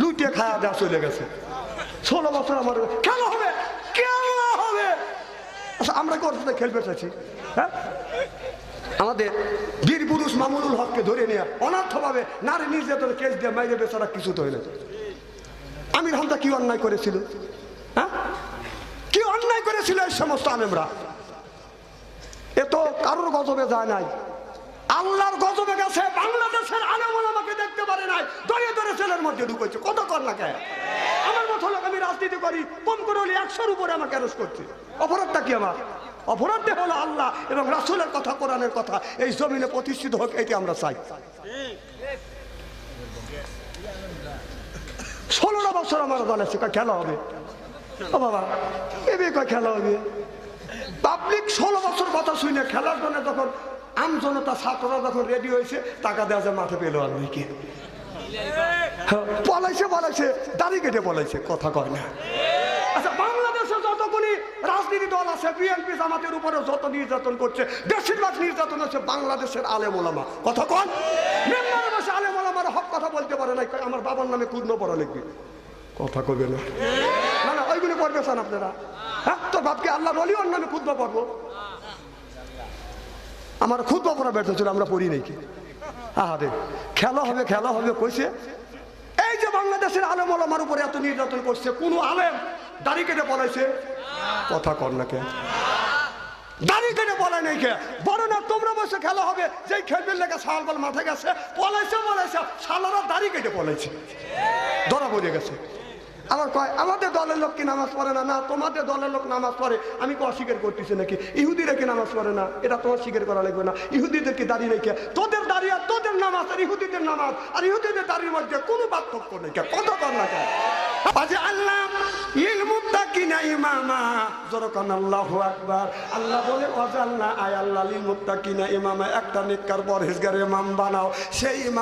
লুটিয়ে খায়া দেওয়া চলে গেছে। ষোলো বছর আমার কেন হবে কেন হবে। আচ্ছা আমরা করতে খেলবে চাইছি? হ্যাঁ? আমাদের বীর পুরুষ মামুনুল হককে ধরে নিয়ে অনার্থভাবে নারী নির্যাতন কেস দিয়ে মাইরে বেচারা কিছু তো হইলে। আমির হামদা কি অন্যায় করেছিল? হ্যাঁ? কি অন্যায় করেছিল এই সমস্ত আমেমরা এ তো কারোর গজবে যায় নাই। আল্লাহর গজবে গেছে, বাংলাদেশের আনামল আমাকে দেখতে পারে নাই। দরে দরে ছেলের মধ্যে ঢুকেছে। কত কর কে আমার মতো লোক আমি রাজনীতি করি কম করে হলে একশোর উপরে আমাকে অ্যারেস্ট করছে। অপরাধটা কি আমার? অপরাধটা হলো আল্লাহ এবং রাসুলের কথা, কোরআনের কথা। এই জমিনে প্রতিষ্ঠিত হোক এটি আমরা চাই। ষোলোটা বছর আমার দল আছে খেলা হবে। ও বাবা এবে কয়, খেলা হবে। পাবলিক ষোলো বছর কথা শুনে খেলার জন্য যখন আম জনতা ছাত্ররা যখন রেডি হয়েছে, টাকা দেওয়া মাঠে পেল আর নাকি পলাইছে পলাইছে, দাড়ি কেটে পলাইছে, কথা কয় না। আচ্ছা বাংলাদেশে রাজনীতি দল আছে উপরে যত নির্যাতন করছে নির্যাতন হচ্ছে বাংলাদেশের আলেম ওলামা। কথা কন। আলেম ওলামার হক কথা বলতে পারে না আমার বাবার নামে পূর্ণ পড়া লিখবি। কথা না। ওইগুলো করবে আপনারা। হ্যাঁ তোর বাপকে আল্লাহ বলি ওর নামে খুদ্ পড়ব। আমার খুদ্ পড়া ব্যর্থ ছিল, আমরা পড়ি নাকি আহারে খেলা হবে খেলা হবে কইছে। এই যে বাংলাদেশের আলেম ওলামার উপরে এত নির্যাতন করছে, কোন আলেম দাড়ি কেটে পলাইছে? কথা কর না কে। দাড়ি কেটে নাই কে? না, তোমরা খেলা হবে গেছে, পলাইছে দাড়ি কেটে পড়ে গেছে। আমার কয়, আমাদের দলের লোক কি নামাজ পড়ে না? না, তোমাদের দলের লোক নামাজ পড়ে। আমি কি অস্বীকার করতেছি নাকি? ইহুদিরা কি নামাজ পড়ে না? এটা তোমার স্বীকার করা লাগবে না। ইহুদিদের কি দাঁড়িয়ে রেখে? তোদের দাঁড়িয়ে তোদের নামাজ আর ইহুদিদের নামাজ আর ইহুদিদের দাঁড়িয়ে মধ্যে কোনো পার্থক্য নেই। কত কর আল্লাহ ইল ইমামা? আল্লাহু বলে বানাও। সেই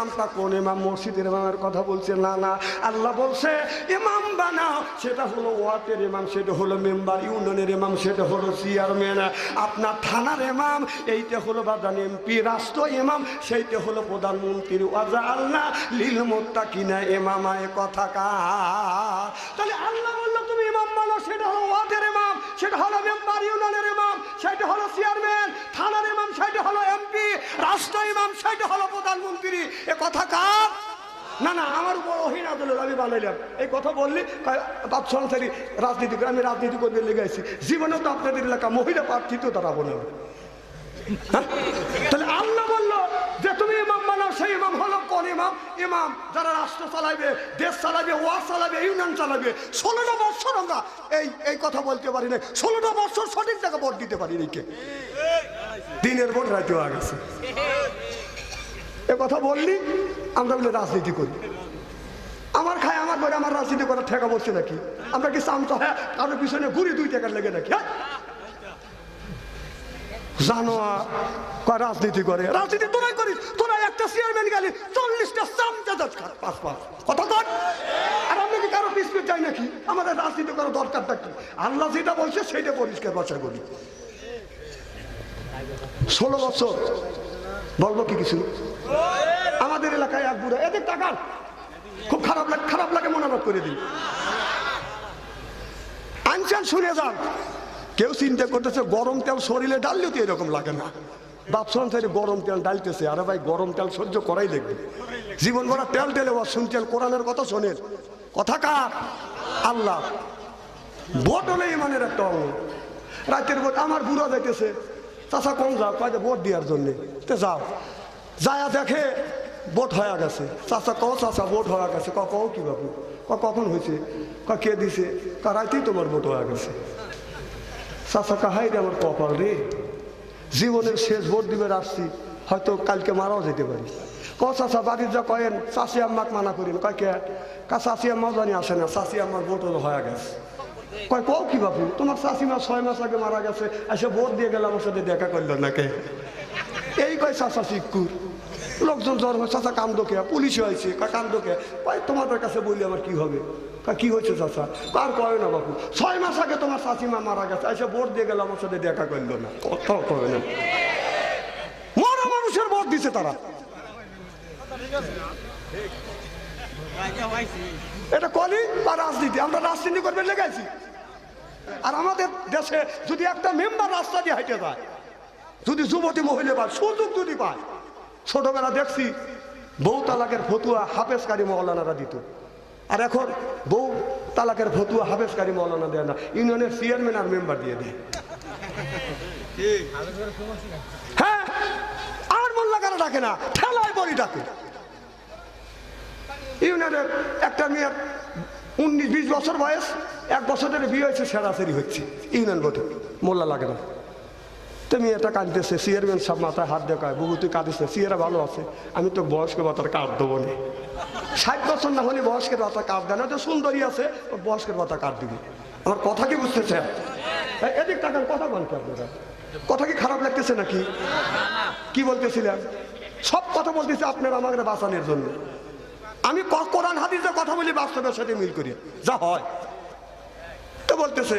কথা বলছে? না না। আল্লাহ বলছে, ইমাম বানাও। সেটা হলো ওয়ার্ডের ইমাম, সেটা হলো মেম্বার ইউনিয়নের ইমাম, সেটা হলো চেয়ারম্যান। আপনার থানার ইমাম, এইটা হলো বাদান এমপি, রাষ্ট্র ইমাম, সেইটা হলো প্রধানমন্ত্রী। ওয়াজা আল্লাহ লিল মুত্তাকিনা ইমামায় কথা কা তাহলে আল্লাহ বলল, তুমি ইমাম বানাও সেটা হলো ওয়ার্ডের ইমাম, সেটা হলো মেম্বার ইউনিয়নের ইমাম, সেটা হলো চেয়ারম্যান, থানার ইমাম, সেটা হলো এমপি, রাষ্ট্র ইমাম, সেটা হলো প্রধানমন্ত্রী। এ কথা কার? না না, আমার উপর অহিন আদলের আমি বানাইলাম। এই কথা বললি বাপ সংসারী রাজনীতি আমি রাজনীতি করতে লেগে আছি জীবনে তো আপনাদের এলাকা মহিলা প্রার্থী তো দাঁড়াবো না। হ্যাঁ? তাহলে সেই ইমাম হলো কোন ইমাম? ইমাম যারা রাষ্ট্র চালাবে দেশ চালাবে ওয়ার চালাবে ইউনিয়ন চালাবে ষোলোটা বছর আমরা এই এই কথা বলতে পারি না ষোলোটা বছর সঠিক জায়গা ভোট দিতে পারি কে? দিনের ভোট রাতে হয়ে এ কথা বললি, আমরা বলে রাজনীতি করি। আমার খায়, আমার ঘরে আমার রাজনীতি করার ঠেকা বলছে নাকি? আমরা কি চামচা হ্যাঁ কারোর পিছনে ঘুরি দুই টাকার লেগে নাকি হ্যাঁ? কয় রাজনীতি করে। রাজনীতি তোরাই করিস তোরা একটা চেয়ারম্যান গেলি, চল্লিশটা চামচা যাচ খার পাঁচ পাঁচ কথা কর আর আমরা কি কারও পিস যাই নাকি? আমাদের রাজনীতি করার দরকারটা কি? আল্লাহ যেটা বলছে সেইটা পরিষ্কার বাচ্চা করি। ষোলো বছর। বলব কি কিছু? আমাদের এলাকায় এক বুড়া এদের টাকার খুব খারাপ লাগে খারাপ লাগে মনোভাব করে দিই আনচান শুনে যান। কেউ চিন্তা করতেছে, গরম তেল শরীরে ডাললেও তো এরকম লাগে না। বাপ সংসারে গরম তেল ডালতেছে, আরে ভাই, গরম তেল সহ্য করাই দেখবে জীবন ভরা তেল টেলে বা শুনতেন কোরআনের কথা শোনেন। কথা কার? আল্লাহ। ভোট হলে ইমানের একটা অঙ্গ। রাতের ভোট আমার বুড়া যাইতেছে। চাষা কম যাও, কয় ভোট দেওয়ার জন্যে। তো যাও। যায়া দেখে ভোট হয়ে গেছে। চাষা কও চাষা ভোট হয়ে গেছে। ক কও কি বাবু ক কখন হয়েছে? ক কে দিছে? ক রাতেই তোমার ভোট হয়ে গেছে। চাষা কাহাই রে আমার কপাল রে। জীবনের শেষ ভোট দিবে আসছি, হয়তো কালকে মারাও যেতে পারি। ক চাষা বাড়ির যা কয়েন, চাষি আম্মাক মানা করেন কয় কে? কা চাষি আম্মাও জানি আসে না, চাষি আম্মার ভোট হয়ে গেছে। কয়, কও কি বাপু? তোমার শাশিমা ছয় মাস আগে মারা গেছে, এসে ভোট দিয়ে গেলে আমার সাথে দেখা করল নাকে এই কয় চাষা শিক্ষুর। লোকজন জ্বর হয় চাষা কান্দো কে? পুলিশ হয়েছে কয় কান্দো কে? কয়, তোমাদের কাছে বলি আমার কি হবে? কি হয়েছে চাষা কার কয় না বাবু ছয় মাস আগে তোমার শাশিমা মারা গেছে, এসে ভোট দিয়ে গেলে, আমার সাথে দেখা করল না। কথাও কয় না। মরা মানুষের ভোট দিছে তারা। এটা কলি বা রাজনীতি? আমরা রাজনীতি করবে লেগেছি। আর আমাদের দেশে যদি একটা মেম্বার রাস্তা দিয়ে হেঁটে যায়, যদি যুবতী মহিলা পায় সুযোগ যদি পায় ছোটবেলা দেখছি, বউ তালাকের ফতুয়া হাফেজকারী মৌলানারা দিত। আর এখন বউ তালাকের ফতুয়া হাফেজকারী মৌলানা দেয় না, ইউনিয়নের চেয়ারম্যান আর মেম্বার দিয়ে দেয়। হ্যাঁ আর মোল্লা কারা ডাকে না, ঠেলায় বলি ডাকে। ইউনিয়নের একটা মেয়ের উনিশ, বিশ বছর বয়স, এক বছর ধরে বিয়ে হয়েছে সেরাসেরি হচ্ছে, ইউনিয়ন বোর্ডে মোল্লা লাগে না। তো মেয়েটা কাঁদতেছে চেয়ারম্যান সব মাথায় হাত দেখায়, বুবু, তুই কাঁদিস না ভালো আছে, আমি তো বয়স্ক ভাতার কার্ড দেবো না। ষাট বছর না হলে বয়স্কের ভাতা কার্ড দেয় না তো সুন্দরী আছে বয়স্কের ভাতা কার্ড দিবি। আমার কথা কি বুঝতেছে এদিক টাকার কথা বলতে আপনারা? কথা কি খারাপ লাগতেছে নাকি? কি বলতেছিলাম সব কথা বলতেছে আপনারা আমাকে বাঁচানোর জন্য। আমি কোরআন হাদিসের কথা বলি, বাস্তবের সাথে মিল করি, যা হয়। তো বলতেছে,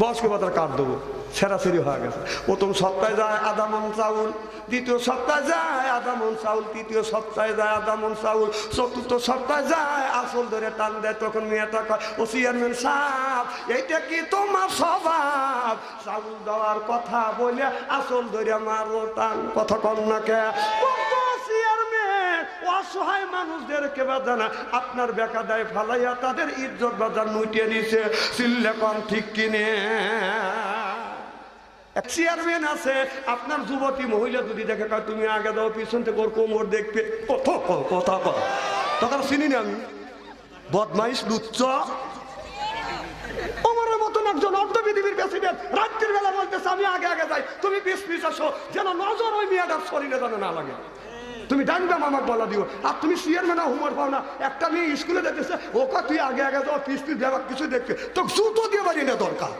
বয়স্ক ভাতার কার্ড দেবো। সেরাসেরি হয়ে গেছে। প্রথম সপ্তাহে যায় আধা মন চাউল, দ্বিতীয় সপ্তাহে যায় আধা মন চাউল, তৃতীয় সপ্তাহে যায় আধা মন চাউল, চতুর্থ সপ্তাহে যায় আসল ধরে টান দেয়, তখন মেয়েটা কয় ও চেয়ারম্যান সাহেব, এইটা কি তোমার স্বভাব? চাউল দেওয়ার কথা বলে আসল ধরে মারো টান। কথা কন না কে? কত চেয়ারম্যান, অসহায় মানুষদেরকে বাজানা আপনার বেকা দেয় ফালাইয়া তাদের ইজ্জত বাজার নুটিয়ে নিছে। চিল্লে কম ঠিক কিনে। চেয়ারম্যান আছে, আপনার যুবতী মহিলা যদি দেখে তুমি আগে দাও, পিছন থেকে ওর কোমর দেখবে। কত কথা কর তখন চিনি না আমি। বদমাইশ, লুচ্চ। মতন একজন প্রেসিডেন্ট আমি আগে আগে যাই। তুমি যেন ওই তুমি বলা আর তুমি পাও না। একটা মেয়ে স্কুলে দেখতেছে ও তুই আগে আগে যাও, পিস পিস কিছু দেখবে। তো জুতো দিয়ে বাড়ি না দরকার।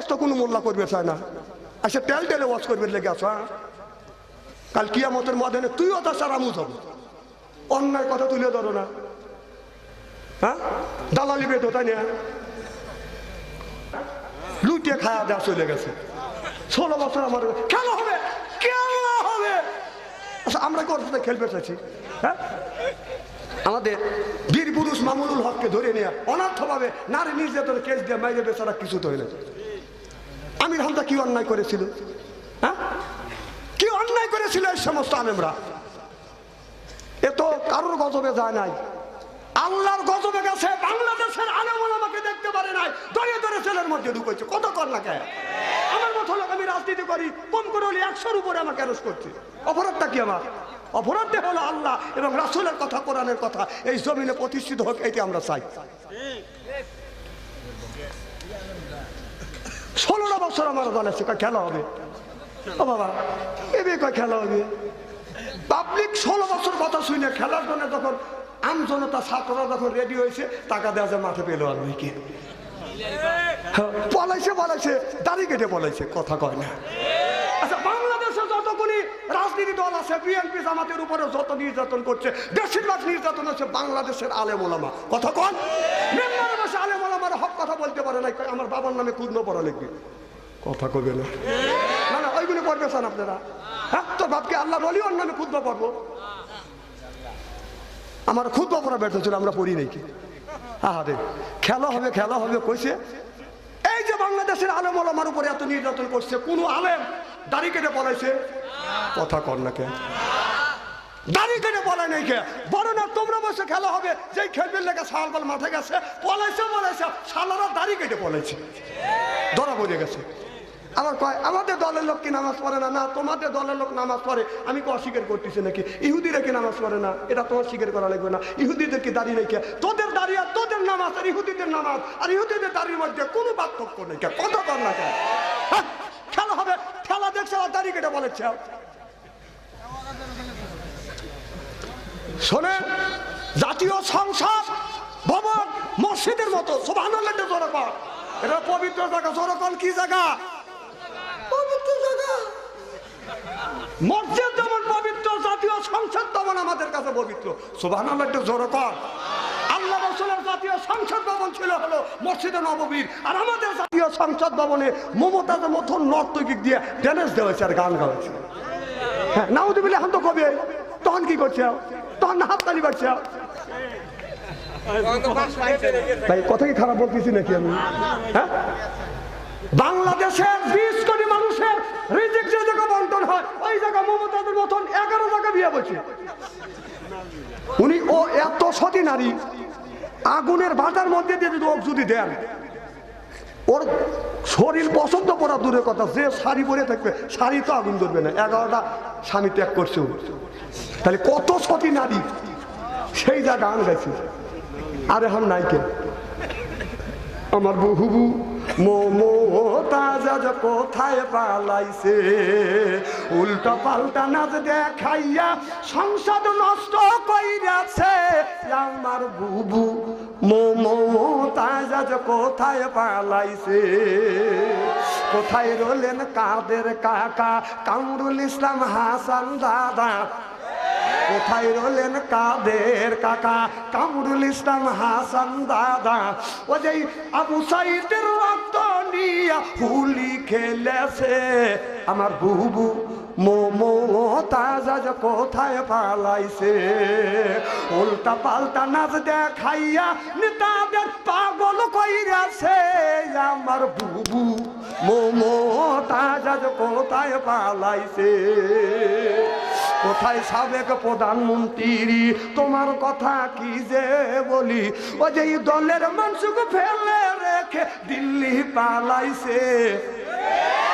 ওয়াজ তো কোনো মোল্লা করবে চায় না। আচ্ছা তেল তেলে ওয়াজ করবে লেগে আসো হ্যাঁ? কাল কিয়ামতের মাধ্যমে তুইও তো সারা মুজ হবে অন্যায় কথা তুলে ধরো না। হ্যাঁ? দালালি বেতো তাই না? লুটিয়ে খায়া দেওয়া চলে গেছে। ষোলো বছর আমার খেলা হবে খেলা হবে। আচ্ছা আমরা করতে খেলবে চাইছি? হ্যাঁ? আমাদের বীর পুরুষ মামুনুল হককে ধরে নিয়ে অনার্থভাবে নারী নির্যাতনের কেস দিয়ে মাইরে বেচারা কিছু তো হইলে আমির কি অন্যায় করেছিল? হ্যাঁ? কি অন্যায় করেছিল এই সমস্ত আলেমরা? এ তো কারোর গজবে যায় নাই। আল্লাহর গজবে গেছে, বাংলাদেশের আলেমন আমাকে দেখতে পারে নাই। দরে দরে ছেলের মধ্যে ঢুকেছে। কত কর না কে? আমার মতো লোক আমি রাজনীতি করি, কম করে হলে একশোর উপরে আমাকে অ্যারেস্ট করছে। অপরাধটা কি আমার অপরাধটা হলো আল্লাহ এবং রাসুলের কথা, কোরআনের কথা। এই জমিনে প্রতিষ্ঠিত হোক, এটি আমরা চাই। ষোলোটা বছর আমার দলে আছে খেলা হবে। ও বাবা এবে খেলা হবে? পাবলিক ষোলো বছর কথা শুনে খেলার জন্য যখন আম জনতা ছাত্ররা যখন রেডি হয়েছে, টাকা দেওয়া যায় মাঠে পেল আর নাকি পলাইছে পলাইছে, দাড়ি কেটে পলাইছে, কথা কয় না। আচ্ছা বাংলাদেশে যতগুলি রাজনীতি দল আছে, বিএনপি জামাতের উপরে যত নির্যাতন করছে, বেশিরভাগ নির্যাতন হচ্ছে বাংলাদেশের আলেম ওলামা। কথা কন মেম্বারে বসে আলেম ওলামার হক কথা বলতে পারে না আমার বাবার নামে কুর্ণ পড়া লিখবে। কথা কবে না। না না পড়বে চান আপনারা। হ্যাঁ তোর বাপকে আল্লাহ বলি ওর নামে ক্ষুদ্র পড়ব। আমার ক্ষুদ্র পড়া ব্যর্থ ছিল, আমরা পড়ি নাকি আহারে খেলা হবে খেলা হবে, কইছে। এই যে বাংলাদেশের আলেম ওলামার উপরে এত নির্যাতন করছে, কোনো আলেম দাড়ি কেটে পলাইছে। কথা কর না কে দাড়ি কেটে পলায় নাই কে? বড় না, তোমরা বসে খেলা হবে। যেই খেলবেন লেগে সালবাল মাঠে গেছে, পলাইছে পলাইছে সালারা দাড়ি কেটে পলাইছে। ধরা পড়ে গেছে। আবার কয়, আমাদের দলের লোক কি নামাজ পড়ে না? না, তোমাদের দলের লোক নামাজ পড়ে। আমি কি অস্বীকার করতেছি নাকি? ইহুদিরা কি নামাজ পড়ে না? এটা তোমার স্বীকার করা লাগবে না। ইহুদিদের কি দাঁড়িয়ে রেখে তোদের দাঁড়িয়ে আর তোদের নামাজ আর ইহুদিদের নামাজ আর ইহুদিদের দাঁড়িয়ে মধ্যে কোনো পার্থক্য নেই কে? কত কর না হ্যাঁ? খেলা হবে। খেলা দেখছে, আর দাঁড়িয়ে কেটে বলেছে। শোনেন জাতীয় সংসদ ভবন মসজিদের মতো। সোভানুল্লাহ জোরকর এটা পবিত্র জায়গা জোরকল কি জায়গা? পবিত্র জায়গা। মসজিদ যেমন পবিত্র জাতীয় সংসদ তেমন আমাদের কাছে পবিত্র। সোভানুল্লাহ জোরকর আল্লাহ রসুলের জাতীয় সংসদ ভবন ছিল হলো মসজিদে নববীর। আর আমাদের জাতীয় সংসদ ভবনে মমতাজের মতন নর্তকিক দিয়ে ড্যান্স দেওয়া হয়েছে আর গান গাওয়া হয়েছে। হ্যাঁ নাউদিবিল্লাহ এখন তো কবে? তখন কি করছে? তখন না হাত বাড়ছে কথা কি খারাপ বলতেছি নাকি আমি? হ্যাঁ? বাংলাদেশের বিশ কোটি মানুষের রিজিক যে জায়গা বন্টন হয়, ওই জায়গা মমতাদের মতন এগারো জায়গা বিয়ে বলছে। উনি ও এত সতী নারী, আগুনের ভাটার মধ্যে দিয়ে যদি ওক যদি দেন, ওর শরীর পছন্দ করা দূরের কথা, যে শাড়ি পরে থাকবে, শাড়ি তো আগুন ধরবে না। এগারোটা স্বামী ত্যাগ করছে। তাহলে কত সতী নারী? সেই যা গান গাইছে। আরে হাম নাইকে আমার বহুবু মোমো তাজা যে কোথায় পালাইছে? উল্টা পাল্টা নাচ দেখাইয়া সংসদ নষ্ট কইরাছে। আমার বুবু, মোমো তাজা যে কোথায় পালাইছে? কোথায় রলেন কাদের কাকা? কামরুল ইসলাম হাসান দাদা কোথায় রলেন কাদের কাকা? কামরুল ইসলাম হাসান দাদা। ও যে আবু সাইদের রক্ত নিয়া হুলি খেলেছে। আমার বুবু মোমো তাজা যে কোথায় পালাইছে? উল্টা পাল্টা নাচ দেখাইয়া নেতাদের পাগল কইরাছে। আমার বুবু মোমো তাজা যে কোথায় পালাইছে? কোথায় সাবেক প্রধানমন্ত্রী? তোমার কথা কি যে বলি? ও যে দলের মানুষকে ফেলে রেখে দিল্লি পালাইছে।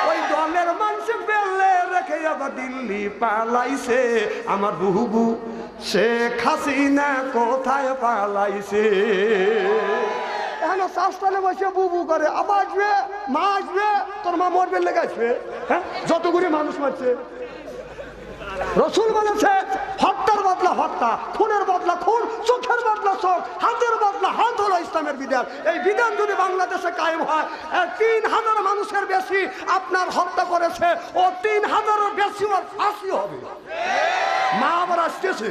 ওই দলের মানুষ ফেলে রেখে আবার দিল্লি পালাইছে। আমার বুবু শেখ হাসিনা কোথায় পালাইছে? বসে বুবু করে তোর মা আসবে। হ্যাঁ? যতগুলি মানুষ মারছে। রসুল বলেছে, হত্যার বদলা হত্যা, খুনের বদলা খুন, চোখের বদলা চোখ, হাতের বদলা হাত হলো ইসলামের বিধান। এই বিধান যদি বাংলাদেশে কায়েম হয় তিন হাজার মানুষের বেশি আপনার হত্যা করেছে, ও তিন হাজারের বেশি ওর ফাঁসি হবে। মা আবার আসতেছে।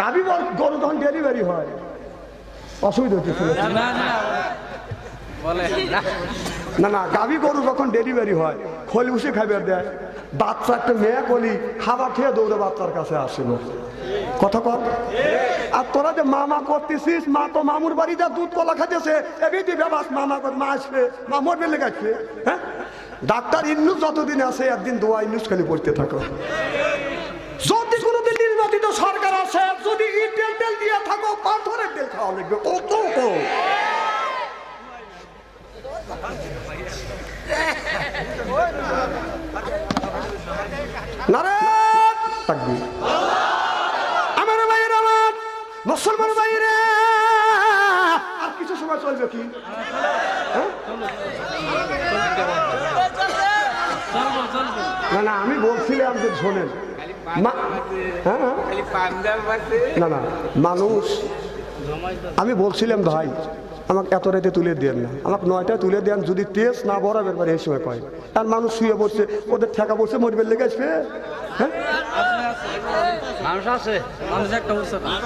গাবি গরু যখন ডেলিভারি হয়। অসুবিধা হচ্ছে। বলে না না, গাভী গরু যখন ডেলিভারি হয়, খোল উসে খাবার দেয় বাচ্চা একটা মেয়ে কলি খাবার খেয়ে দৌড়ে বাচ্চার কাছে আসিল। কথা কর। আর তোরা যে মামা করতেছিস, মা তো মামুর বাড়িতে দুধ কলা খাইতেছে তুই বেবাস, মামা মা আসবে, মা মরবে লেগে আসবে হ্যাঁ? ডাক্তার ইন্নুস যতদিন আছে, একদিন দোয়া ইন্নুস খালি পড়তে থাকো। যদি কোনোদিন নির্বাচিত সরকার আসে, যদি ইটেল তেল দিয়ে থাকো, পাথরের তেল খাওয়া লাগবে। কত কত নারায়ণ তাকবীর আমার ভাইয়ের আমার মুসলমান ভাইরে আর কিছু সময় চলবে কি? হ্যাঁ? না না আমি বলছিলাম যে শোনেন। হ্যাঁ? না না মানুষ আমি বলছিলাম ভাই আমাকে এত রাতে তুলে দেন না। আমাকে নয়টায় তুলে দেন যদি তেজ না বরাবের পারে এই সময় কয়। আর মানুষ শুয়ে বসছে ওদের ঠেকা বসে মরবে লেগে আসবে। হ্যাঁ?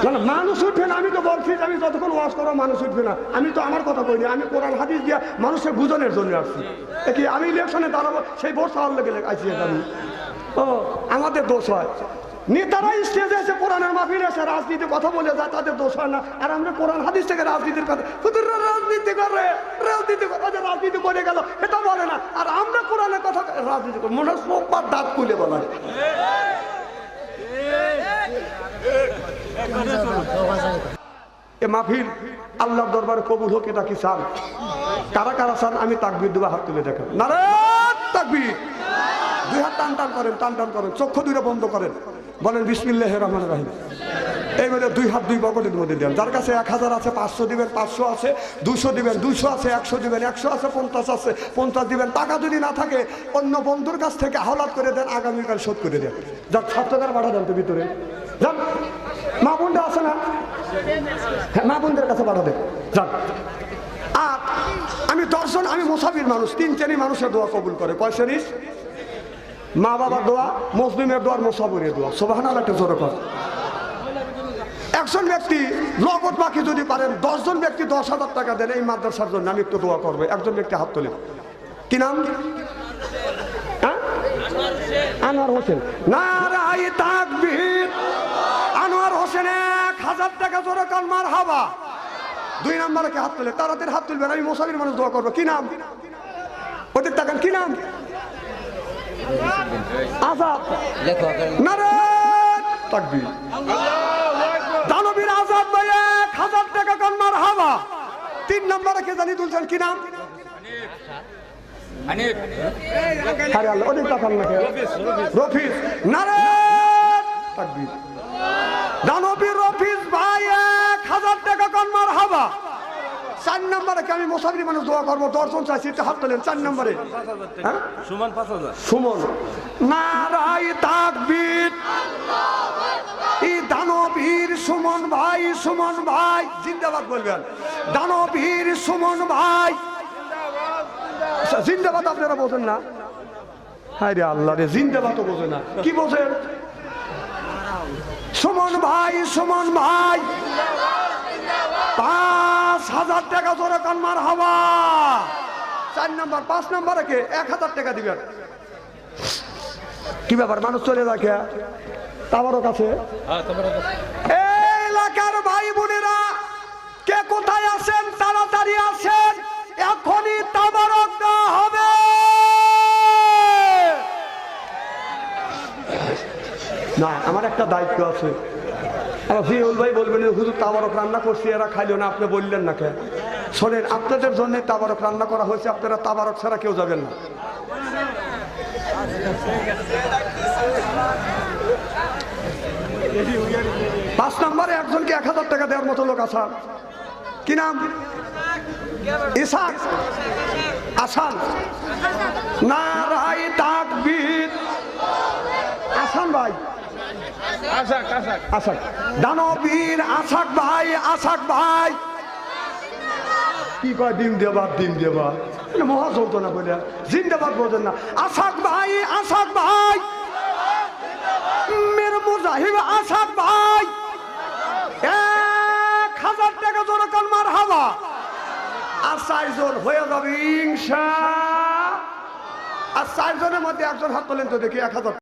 না না মানুষ উঠবে না আমি তো বলছি আমি যতক্ষণ ওয়াজ করো মানুষ উঠবে না। আমি তো আমার কথা কইনি আমি কোরআন হাদিস দিয়া মানুষের বুঝনের জন্য আসছি। কি আমি ইলেকশনে দাঁড়াবো সেই ভোট সাওয়ার লেগে আছি আমি ও আমাদের দোষ হয়। নেতারা স্টেজে এসে কোরআনের মাহফিল এসে রাজনীতি কথা বলে যায়, তাদের দোষ হয় না। আর আমরা কোরআন, হাদিস থেকে রাজনীতির কথা রাজনীতি করে। রাজনীতি করে রাজনীতি করে গেল, এটা বলে না। আর আমরা কোরআনের কথা রাজনীতি করি। মনে হয় সোমবার দাঁত খুলে বলা এ মাহফিল আল্লাহর দরবারে কবুল হোক, এটা কি চান? কারা কারা চান? আমি তাকবির দুবা হাত তুলে দেখেন নারায়ণ তাকবির! দুই হাত টান টান করেন, টান টান করেন, চক্ষু দুইটা বন্ধ করেন। বলেন বিসমিল্লাহ রহমান রাহিম। এইবারে দুই হাত, দুই পকেটের মধ্যে দেন। যার কাছে এক হাজার আছে, পাঁচশো দিবেন, পাঁচশো আছে, দুশো দিবেন, দুশো আছে, একশো দিবেন, একশো আছে, পঞ্চাশ আছে, পঞ্চাশ দিবেন। টাকা যদি না থাকে, অন্য বন্ধুর কাছ থেকে হাওলাত করে দেন, আগামীকাল শোধ করে দেন। যার সাত টাকার ভাড়া দেন তো ভিতরে। যান, মা বোনটা আছে না? হ্যাঁ মা বোনদের কাছে পাঠাবে যান। আর আমি দর্শন আমি মুসাফির মানুষ, তিন শ্রেণি মানুষের দোয়া কবুল করে। কয় শ্রেণি মা বাবার দোয়া, মুসলিমের দোয়া আর মুসাফিরের দোয়া। সোবাহান আল্লাহ একটা জোরে কর একজন ব্যক্তি নগদ বাকি যদি পারেন, দশজন ব্যক্তি দশ হাজার টাকা দেন, এই মাদ্রাসার জন্য আমি একটু দোয়া করব। একজন ব্যক্তি হাত তোলে। কি নাম? হ্যাঁ? আনোয়ার হোসেন। নারাই তাকবীর। আনোয়ার আসেন এক হাজার টাকা জোরে কালমার হাবা দুই নম্বরে হাত তুলে? তাড়াতাড়ি হাত তুলবেন, আমি মোসাবির মানুষ দোয়া করব। কি নাম? ওদের টাকান কি নাম? আজাদ। নারে তাকবীর। দানবীর আজাদ ভাই এক হাজার টাকা কালমার হাবা তিন নম্বরে কে জানি তুলছেন? কি নাম? দানবীর রফিজ ভাই এক হাজার টাকা কালমার হাবা চার নম্বরে কে আমি মোসাফির মানুষ দোয়া করব? দর্শন চাইছি হাত তোলেন চার নম্বরে। হ্যাঁ? সুমন পাঁচ হাজার। সুমন। নারাই তাকবীর। এই দানবীর সুমন ভাই সুমন ভাই জিন্দাবাদ বলবেন। দানবীর সুমন ভাই। আচ্ছা, জিন্দাবাদ আপনারা বোঝেন না। হায় রে আল্লাহ রে জিন্দাবাদ বোঝে না। কি বোঝেন? সুমন ভাই সুমন ভাই। পাঁচ হাজার টাকা ধরে কানমার হাওয়া। চার নম্বর পাঁচ নম্বরে কে? এক হাজার টাকা দিবেন। কি ব্যাপার মানুষ চলে যাকে তাবারও কাছে? এই এলাকার ভাই বোনেরা কে কোথায় আছেন? তাড়াতাড়ি আছেন এখনই তাবারক দেওয়া হবে। না আমার একটা দায়িত্ব আছে। আমার জিউল ভাই বলবেন হুজুর তাবারক রান্না করছি, এরা খাইলো না। আপনি বললেন না কে? শোনেন, আপনাদের জন্য তাবারক রান্না করা হয়েছে, আপনারা তাবারক ছাড়া কেউ যাবেন না। পাঁচ নম্বরে একজনকে এক হাজার টাকা দেওয়ার মতো লোক আসান। কি নাম? ইসাক। আসান। নারাই তাকবীর। আসান ভাই। আসাক দানবীর আসাক ভাই আসাক ভাই। কি কয়, ডিম দেবা ডিম দেবা। মহা না বলে জিন্দাবাদ বোঝেন না। আসাক ভাই আসাক ভাই। মের মুজাহিব ভাই। এক হাজার টাকা কালমার হাওয়া। আর চারজন হয়ে যাবে ইনশা আর চারজনের মধ্যে একজন হাত তোলেন তো দেখি, এক হাজার